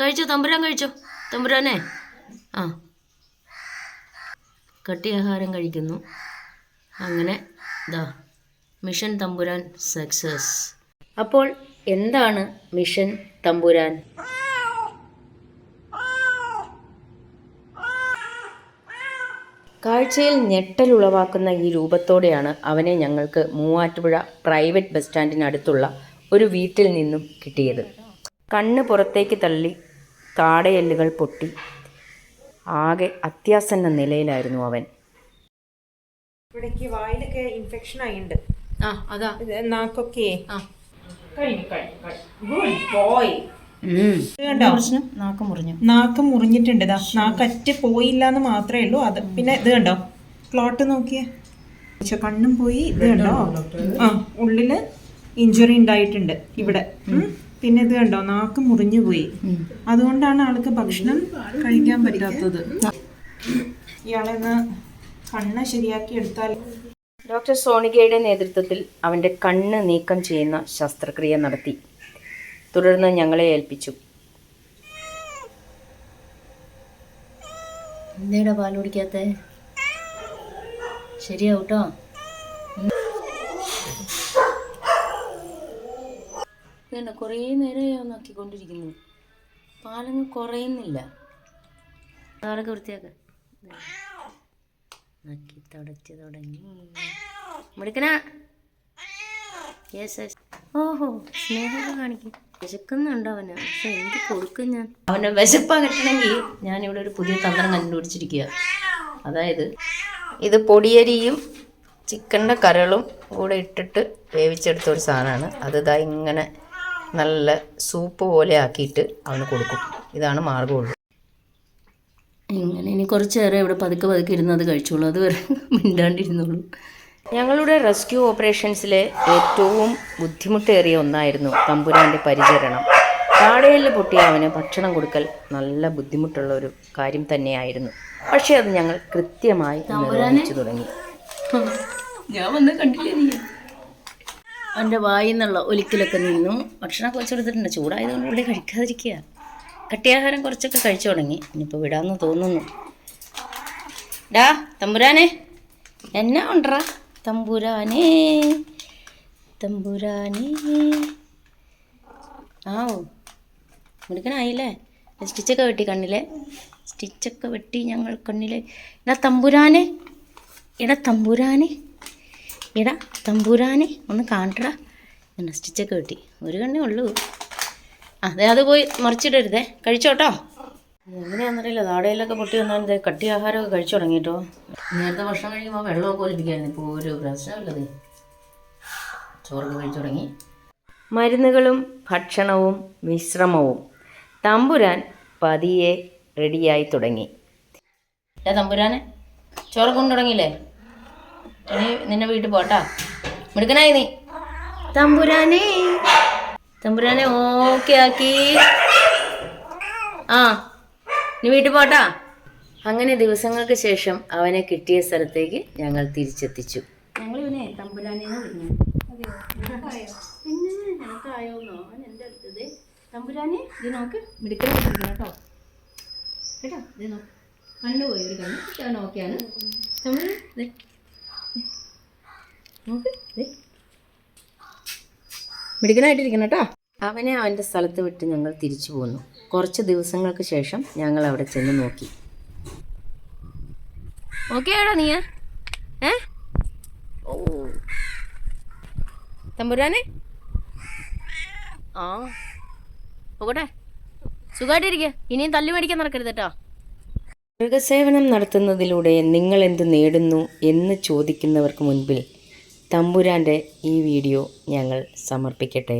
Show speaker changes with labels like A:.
A: കഴിച്ചോ? തമ്പുരാൻ കഴിച്ചോ? തമ്പുരാനെ? ആ. കട്ടിയാഹാരം കഴിക്കുന്നു. അങ്ങനെ ദാ മിഷൻ തമ്പുരാൻ സക്സസ്. അപ്പോൾ എന്താണ് മിഷൻ തമ്പുരാൻ? കാഴ്ചയിൽ ഞെട്ടലുളവാക്കുന്ന ഈ രൂപത്തോടെയാണ് അവനെ ഞങ്ങൾക്ക് മൂവാറ്റുപുഴ പ്രൈവറ്റ് ബസ് സ്റ്റാൻഡിനടുത്തുള്ള ഒരു വീട്ടിൽ നിന്നും കിട്ടിയത്. കണ്ണ് പുറത്തേക്ക് തള്ളി താടയല്ലുകൾ പൊട്ടി. ആകെ അത്യാസന്ന നിലയിലായിരുന്നു അവൻ.
B: ഇവിടേക്ക് വായിലൊക്കെ ഇൻഫെക്ഷൻ ആയിണ്ട്.
A: ആ അതാ.
B: നാക്കൊക്കെ.
A: ആ.
B: കഴിഞ്ഞു കഴിഞ്ഞു ഗുഡ് ബോയ്
A: ഉം.
B: കണ്ടോ?
A: പ്രശ്നം? നാക്ക് മുറിഞ്ഞു.
B: നാക്ക് മുറിഞ്ഞിട്ടുണ്ട്. ഇതാ നാക്ക് അറ്റ് പോയില്ല എന്ന് മാത്രമേ ഉള്ളൂ. അത് പിന്നെ ഇത് കണ്ടോ? ക്ലോട്ട് നോക്കിയേ. കണ്ണും പോയി. ഇത് കണ്ടോ? ആ ഉള്ളിൽ ഇഞ്ചുറി ഉണ്ടായിട്ടുണ്ട് ഇവിടെ. പിന്നെ ഇത് കണ്ടോ? നാക്ക് മുറിഞ്ഞു പോയി. അതുകൊണ്ടാണ് ആൾക്ക് ഭക്ഷണം കഴിക്കാൻ പറ്റാത്തത്. ഇയാളെന്ന് കണ്ണ് ശരിയാക്കി എടുത്താൽ
A: ഡോക്ടർ സോണികയുടെ നേതൃത്വത്തിൽ അവന്റെ കണ്ണ് നീക്കം ചെയ്യുന്ന ശസ്ത്രക്രിയ നടത്തി. തുടർന്ന് ഞങ്ങളെ ഏൽപ്പിച്ചു. എന്തേടാ പാൽ കുടിക്കാത്ത? ശരിയാവട്ടോ? ഇതന്നെ കുറേ നേരമായി നോക്കിക്കൊണ്ടിരിക്കുന്നു. പാലങ്ങ് കുറയുന്നില്ല. അതൊക്കെ വൃത്തിയാക്ക. നക്കി തുടച്ച് തുടങ്ങി. യെസ് യെസ് ഓഹോ സ്നേഹമൊക്കെ കാണിക്കും. വിശക്കുന്നുണ്ടോ അവന്? പക്ഷെ എന്ത് കൊടുക്കും ഞാൻ? അവനെ വിശപ്പാ കിട്ടണമെങ്കിൽ ഞാനിവിടെ ഒരു പുതിയ തന്ത്രം കണ്ടുപിടിച്ചിരിക്കുക അതായത് ഇത് പൊടിയരിയും ചിക്കന്റെ കരളും കൂടെ ഇട്ടിട്ട് വേവിച്ചെടുത്ത ഒരു സാധനമാണ്. അത് ഇതാ ഇങ്ങനെ നല്ല സൂപ്പ് പോലെ ആക്കിയിട്ട് അവന് കൊടുക്കും. ഇതാണ് മാർഗമുള്ളൂ ഇങ്ങനെ ഇനി കുറച്ച് നേരം ഇവിടെ പതുക്കെ പതുക്കെ ഇരുന്ന് അത് കഴിച്ചോളൂ. അത് വരെ മിണ്ടാണ്ടിരുന്നുള്ളൂ ഞങ്ങളുടെ റെസ്ക്യൂ ഓപ്പറേഷൻസിലെ ഏറ്റവും ബുദ്ധിമുട്ടേറിയ ഒന്നായിരുന്നു തമ്പുരാന്റെ പരിചരണം. താടയിൽ പൊട്ടിയ അവന് ഭക്ഷണം കൊടുക്കൽ നല്ല ബുദ്ധിമുട്ടുള്ള ഒരു കാര്യം തന്നെയായിരുന്നു. പക്ഷേ അത് ഞങ്ങൾ കൃത്യമായി നിർവഹിച്ചു തുടങ്ങി. ഞാൻ വന്ന് കണ്ടില്ലേ നീ? അവന്റെ വായിൽ നിന്നുള്ള ഒലിക്കലൊക്കെ നിന്നു. ഭക്ഷണമൊക്കെ വെച്ചെടുത്തിട്ടുണ്ട് ചൂടായതുകൊണ്ട് ഇവിടെ കഴിക്കാതിരിക്കുക. കട്ടിയാഹാരം കുറച്ചൊക്കെ കഴിച്ചു തുടങ്ങി. ഇനിയിപ്പോൾ വിടാമെന്ന് തോന്നുന്നു. ഡാ തമ്പുരാനെ. എന്നാ ഉണ്ടറാ തമ്പുരാനേ. തമ്പുരാനേ. ആവോ. മിടുക്കനായില്ലേ സ്റ്റിച്ചൊക്കെ വെട്ടി കണ്ണിലെ. സ്റ്റിച്ചൊക്കെ വെട്ടി ഞങ്ങൾ കണ്ണിലെ. എടാ തമ്പുരാനെ. എടാ തമ്പുരാനെ. എടാ തമ്പൂരാനെ ഒന്ന് കാണട്ടടാ. എന്നെ സ്റ്റിച്ചൊക്കെ കിട്ടി. ഒരു കണ്ണേ ഉള്ളൂ. അതെ അത് പോയി മറിച്ചിടരുതേ. കഴിച്ചോട്ടോ? എങ്ങനെയാണെന്നറിയില്ല നാടയിലൊക്കെ പൊട്ടി വന്നാൽ ഇതേ കട്ടി ആഹാരമൊക്കെ കഴിച്ചു തുടങ്ങിട്ടോ നേരത്തെ ഭക്ഷണം കഴിക്കുമ്പോൾ വെള്ളമൊക്കെ ഒലിപ്പിക്കായിരുന്നു. ഇപ്പോൾ ഒരു പ്രശ്നമില്ലത് ചോറ് കഴിച്ചു തുടങ്ങി. മരുന്നുകളും ഭക്ഷണവും വിശ്രമവും. തമ്പുരാൻ പതിയെ റെഡിയായി തുടങ്ങി. തമ്പുരാനെ ചോറ് കൊണ്ടു തുടങ്ങിയില്ലേ? ഇനി നിന്നെ വീട്ടിൽ പോട്ടാ. മിടുക്കനായി നീ. തമ്പുരാനെ. തമ്പുരാനെ ഓക്കെ ആക്കി. ആ നീ വീട്ടിൽ പോട്ടാ. അങ്ങനെ ദിവസങ്ങൾക്ക് ശേഷം അവനെ കിട്ടിയ സ്ഥലത്തേക്ക് ഞങ്ങൾ തിരിച്ചെത്തിച്ചു. ഞങ്ങൾ ഇവനെ തമ്പുരാനെ തമ്പുരാനെ നോക്ക്. നോക്ക്. നോക്ക് കേട്ടോ. അവനെ അവന്റെ സ്ഥലത്ത് വിട്ട് ഞങ്ങൾ തിരിച്ചു പോന്നു. കുറച്ച് ദിവസങ്ങൾക്ക് ശേഷം ഞങ്ങൾ അവിടെ ചെന്ന് നോക്കി. ഓക്കെ ആടാ നീ? ഏ? ഓ. തമ്പുരാനെ? ആ. പോകട്ടെ. സുഖമായിട്ടിരിക്കുക ഇനിയും തല്ലി മേടിക്കാൻ നടക്കരുത് കേട്ടോ. മൃഗസേവനം നടത്തുന്നതിലൂടെ നിങ്ങൾ എന്ത് നേടുന്നു എന്ന് ചോദിക്കുന്നവർക്ക് മുൻപിൽ തമ്പുരാന്റെ ഈ വീഡിയോ ഞങ്ങൾ സമർപ്പിക്കട്ടെ.